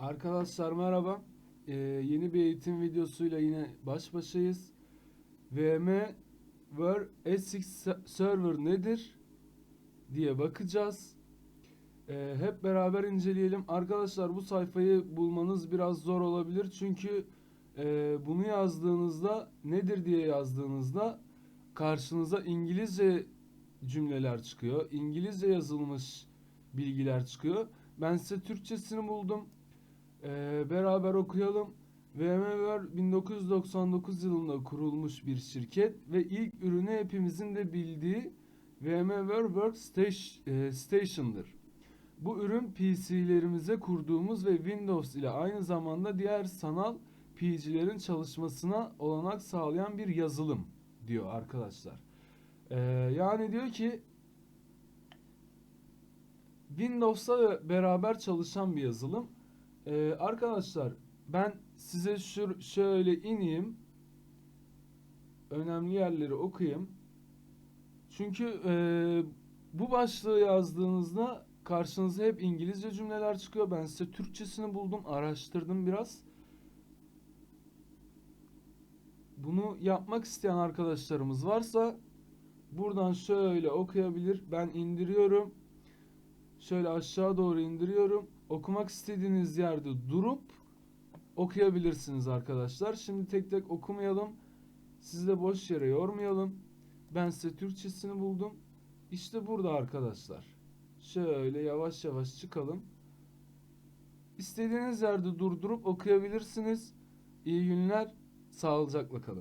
Arkadaşlar merhaba. Ee, yeni bir eğitim videosuyla yine baş başayız. VMware SX Server nedir diye bakacağız. Ee, hep beraber inceleyelim. Arkadaşlar bu sayfayı bulmanız biraz zor olabilir. Çünkü e, bunu yazdığınızda nedir diye yazdığınızda karşınıza İngilizce cümleler çıkıyor. İngilizce yazılmış bilgiler çıkıyor. Ben size Türkçesini buldum. Ee, beraber okuyalım. VMware 1999 yılında kurulmuş bir şirket ve ilk ürünü hepimizin de bildiği VMware Workstation'dır. Bu ürün PC'lerimize kurduğumuz ve Windows ile aynı zamanda diğer sanal PC'lerin çalışmasına olanak sağlayan bir yazılım diyor arkadaşlar. Ee, yani diyor ki Windows'la beraber çalışan bir yazılım. Ee, arkadaşlar ben size şu şöyle ineyim. Önemli yerleri okuyayım. Çünkü e, bu başlığı yazdığınızda karşınıza hep İngilizce cümleler çıkıyor. Ben size Türkçesini buldum, araştırdım biraz. Bunu yapmak isteyen arkadaşlarımız varsa buradan şöyle okuyabilir. Ben indiriyorum. Şöyle aşağı doğru indiriyorum. Okumak istediğiniz yerde durup okuyabilirsiniz arkadaşlar. Şimdi tek tek okumayalım. Sizi de boş yere yormayalım. Ben size Türkçesini buldum. İşte burada arkadaşlar. Şöyle yavaş yavaş çıkalım. İstediğiniz yerde durdurup okuyabilirsiniz. İyi günler. Sağlıcakla kalın.